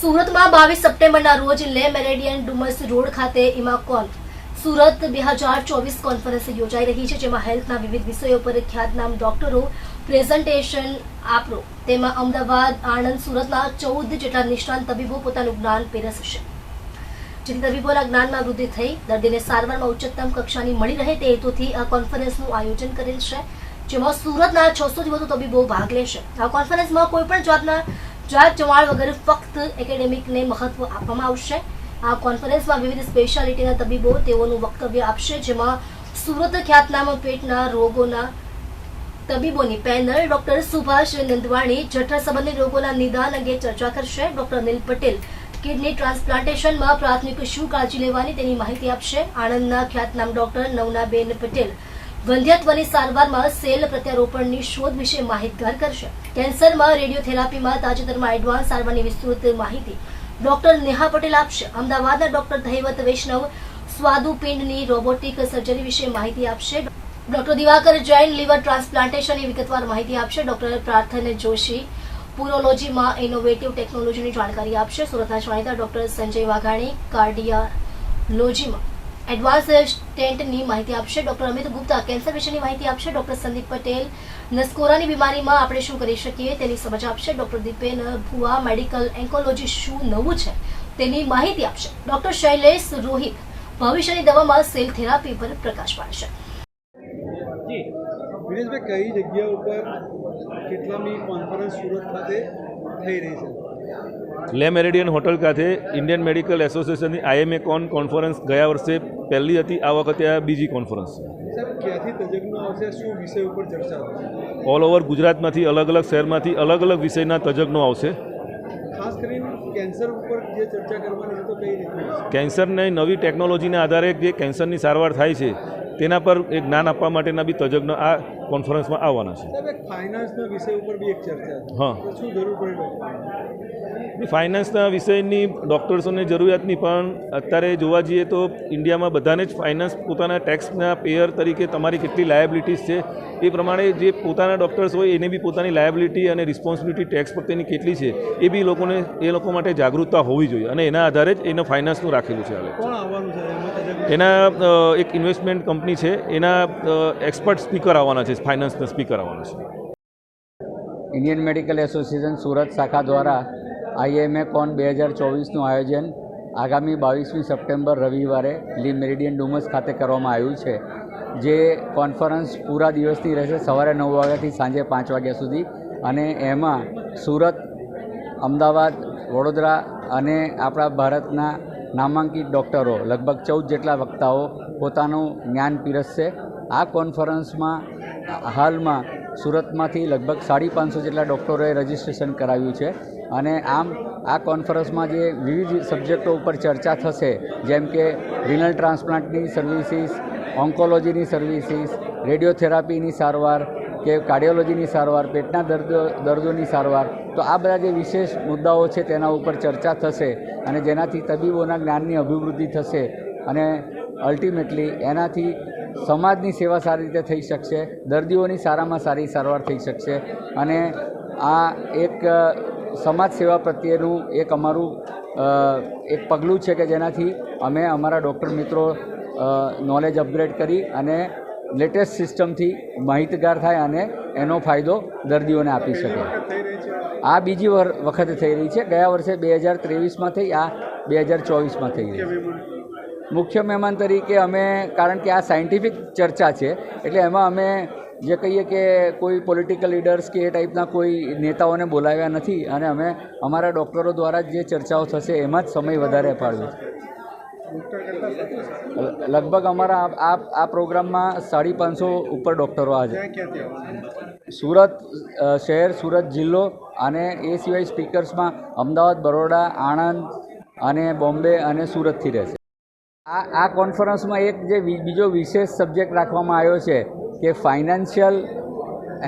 સુરતમાં બાવીસ સપ્ટેમ્બરના રોજ લે મેરેડિયન ડુમસ રોડ ખાતે ઇમાકોન સુરત બે હજાર ચોવીસ કોન્ફરન્સ યોજાઈ રહી છે, જેમાં હેલ્થના વિવિધ વિષયો પર ખ્યાતનામ ડોક્ટરો, પ્રેઝન્ટેશન આપરો તેમાં અમદાવાદ, આણંદ, સુરતના ચૌદ જેટલા નિષ્ણાંત તબીબો પોતાનું જ્ઞાન પીરસશે. જેથી તબીબોના જ્ઞાનમાં વૃદ્ધિ થઈ, દર્દીને સારવારમાં ઉચ્ચતમ કક્ષાની મળી રહે તે હેતુથી આ કોન્ફરન્સનું આયોજન કરેલ છે, જેમાં સુરતના છસોથી વધુ તબીબો ભાગ લેશે. આ કોન્ફરન્સમાં કોઈપણ જાતના જાત જમાળ વગર ફક્ત એકેડેમિકને મહત્વ આપવામાં આવશે. આ કોન્ફરન્સમાં વિવિધ સ્પેશિયાલિટીના તબીબો તેઓનું વક્તવ્ય આપશે, જેમાં સુરત ખ્યાતનામ પેટના રોગોના તબીબોની પેનલ ડોક્ટર સુભાષ નંદવાણી, જઠર સંબંધી રોગોના નિદાન અંગે ચર્ચા કરશે. ડોક્ટર અનિલ પટેલ કિડની ટ્રાન્સપ્લાન્ટેશનમાં પ્રાથમિક શું કાળજી લેવાની તેની માહિતી આપશે. આણંદના ખ્યાતનામ ડોક્ટર નવનાબેન પટેલ વંધ્યત્વની સારવારમાં સેલ પ્રત્યારોપણની શોધ વિશે માહિતગાર કરશે. કેન્સરમાં રેડિયોથેરાપીમાં તાજેતરમાં એડવાન્સ સારવારની વિસ્તૃત માહિતી. ડોક્ટર નેહા પટેલ આપશે. અમદાવાદના ડોક્ટર ધૈવત વૈષ્ણવ સ્વાદુપિંડની રોબોટિક સર્જરી વિશે માહિતી આપશે. ડોક્ટર દિવાકર જૈન લીવર ટ્રાન્સપ્લાન્ટેશનની વિગતવાર માહિતી આપશે. ડોક્ટર પ્રાર્થન જોશી પુરોલોજીમાં ઇનોવેટિવ ટેકનોલોજીની જાણકારી આપશે. સુરતના જાણીતા ડોક્ટર સંજય વાઘાણી કાર્ડિયાલોજીમાં. એડવાન્સ સ્ટેન્ટની માહિતી આપશે. ડોક્ટર અમિત ગુપ્તા, કેન્સર વિશેની માહિતી આપશે. ડોક્ટર સંદીપ પટેલ, નસકોરાની બીમારીમાં આપણે શું કરી શકીએ તેની સમજ આપશે. Doctor Dipen Bhuva medical oncology શું નવું છે તેની માહિતી આપશે. ડોક્ટર શૈલેષ રોહિત, ભવિષ્યની દવામાં સેલ થેરાપી પર પ્રકાશ પાડશે. વિનેશભાઈ, કઈ જગ્યા ઉપર કેટલામી કોન્ફરન્સ સુરત ખાતે થઈ રહી છે? લે મેરેડિયન હોટલ ખાતે ઇન્ડિયન મેડિકલ એસોસિએશનની આઈએમએ કોન કોન્ફરન્સ ગયા વર્ષે પહેલી હતી આ વખતે આ બીજી કોન્ફરન્સ ઓલ ઓવર ગુજરાતમાંથી અલગ અલગ શહેરમાંથી અલગ અલગ વિષયના તજજ્ઞો આવશે. કેન્સર ઉપર જે ચર્ચા કરવાની તો કઈ રીતની કેન્સરને નવી ટેકનોલોજીના આધારે જે કેન્સરની સારવાર થાય છે તેના પર એક જ્ઞાન આપવા માટેના બી તજજ્ઞો આ કોન્ફરન્સમાં આવવાના છે. ફાઇનાન્સના વિષય ઉપર બી એક ચર્ચા હા. શું જરૂર પડે ફાઇનાન્સના વિષયની ડૉક્ટર્સોને જરૂરિયાત નહીં પણ અત્યારે જોવા જઈએ તો ઇન્ડિયામાં બધાને જ ફાઇનાન્સ પોતાના ટેક્સના પેયર તરીકે તમારી કેટલી લાયબિલિટીઝ છે એ પ્રમાણે જે પોતાના ડૉક્ટર્સ હોય એને બી પોતાની લાયબિલિટી અને રિસ્પોન્સિબિલિટી ટેક્સ પ્રત્યેની કેટલી છે એ બી લોકોને એ લોકો માટે જાગૃતતા હોવી જોઈએ. અને એના આધારે જ એને ફાઇનાન્સનું રાખેલું છે હવે એના એક ઇન્વેસ્ટમેન્ટ કંપની છે એના એક્સપર્ટ સ્પીકર આવવાના છે ફાઇનાન્સના સ્પીકર આવવાના છે. ઇન્ડિયન મેડિકલ એસોસિએશન સુરત શાખા દ્વારા આઈએમએ કોન બે હજાર ચોવીસનું આયોજન આગામી બાવીસમી સપ્ટેમ્બર રવિવારે લી મેરિડિયન ડુમસ ખાતે કરવામાં આવ્યું છે. જે કોન્ફરન્સ પૂરા દિવસની રહેશે સવારે નવ વાગ્યાથી સાંજે પાંચ વાગ્યા સુધી અને એમાં સુરત, અમદાવાદ, વડોદરા અને આપણા ભારતના નામાંકિત ડૉક્ટરો, લગભગ ચૌદ જેટલા વક્તાઓ પોતાનું જ્ઞાન પીરસશે. આ કોન્ફરન્સમાં હાલમાં સુરતમાંથી લગભગ સાડી પાંચસો જેટલા ડૉક્ટરોએ રજિસ્ટ્રેશન કરાવ્યું છે. અને આમ આ કોન્ફરન્સમાં જે વિવિધ સબ્જેક્ટો ઉપર ચર્ચા થશે, જેમ કે રિનલ ટ્રાન્સપ્લાન્ટની સર્વિસીસ, ઓન્કોલોજીની સર્વિસીસ, રેડિયોથેરાપીની સારવાર કે કાર્ડિયોલોજીની સારવાર, પેટના દર્દો, દર્દોની સારવાર, તો આ બધા જે વિશેષ મુદ્દાઓ છે તેના ઉપર ચર્ચા થશે અને જેનાથી તબીબોના જ્ઞાનની અભિવૃદ્ધિ થશે. અને અલ્ટિમેટલી એનાથી સમાજની સેવા સારી રીતે થઈ શકશે, દર્દીઓની સારામાં સારી સારવાર થઈ શકશે અને આ એક સમાજ સેવા પ્રત્યેનું એક અમારું એક પગલું છે કે જેનાથી અમે અમારા ડૉક્ટર મિત્રો નોલેજ અપગ્રેડ કરી અને લેટેસ્ટ સિસ્ટમથી માહિતગાર થાય અને એનો ફાયદો દર્દીઓને આપી શકે. આ બીજી વખતે થઈ રહી છે. ગયા વર્ષે બે હજાર ત્રેવીસમાં થઈ, આ બે હજાર ચોવીસમાં થઈ રહી છે. મુખ્ય મહેમાન તરીકે અમે, કારણ કે આ સાયન્ટિફિક ચર્ચા છે, એટલે એમાં અમે જે કહીએ કે કોઈ પોલિટિકલ લીડર્સ કે એ ટાઈપના કોઈ નેતાઓને બોલાવ્યા નથી અને અમે અમારા ડૉક્ટરો દ્વારા જે ચર્ચાઓ થશે એમાં જ સમય વધારે ફાળવ્યો છે. લગભગ અમારા આ- આ પ્રોગ્રામમાં સાડી પાંચસો ઉપર ડૉક્ટરો આવવાનું સુરત શહેર, સુરત જિલ્લો અને એ સિવાય સ્પીકર્સમાં અમદાવાદ, બરોડા, આણંદ અને બોમ્બે અને સુરતથી રહેશે. આ આ કોન્ફરન્સમાં એક જે બીજો વિશેષ સબ્જેક્ટ રાખવામાં આવ્યો છે કે ફાઇનાન્શિયલ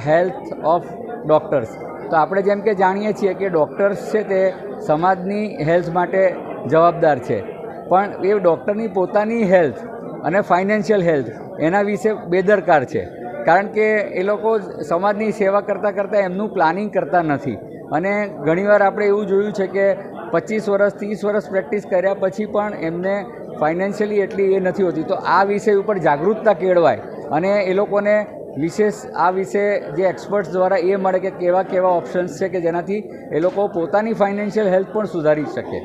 હેલ્થ ઓફ ડૉક્ટર્સ તો આપણે જેમ કે જાણીએ છીએ કે ડૉક્ટર્સ છે તે સમાજની હેલ્થ માટે જવાબદાર છે. પણ એ ડૉક્ટરની પોતાની હેલ્થ અને ફાઇનાન્શિયલ હેલ્થ એના વિશે બેદરકાર છે. કારણ કે એ લોકો સમાજની સેવા કરતાં કરતાં એમનું પ્લાનિંગ કરતા નથી. અને ઘણીવાર આપણે એવું જોયું છે કે પચીસ વર્ષ, ત્રીસ વર્ષ પ્રેક્ટિસ કર્યા પછી પણ એમને ફાઇનાન્શિયલી એટલી એ નથી હોતી. તો આ વિષય ઉપર જાગૃતતા કેળવાય. અને એ લોકોને વિશેષ આ વિશે જે એક્સપર્ટ્સ દ્વારા એ મળે કે કેવા કેવા ઓપ્શન્સ છે કે જેનાથી એ લોકો પોતાની ફાઇનાન્શિયલ હેલ્થ પણ સુધારી શકે.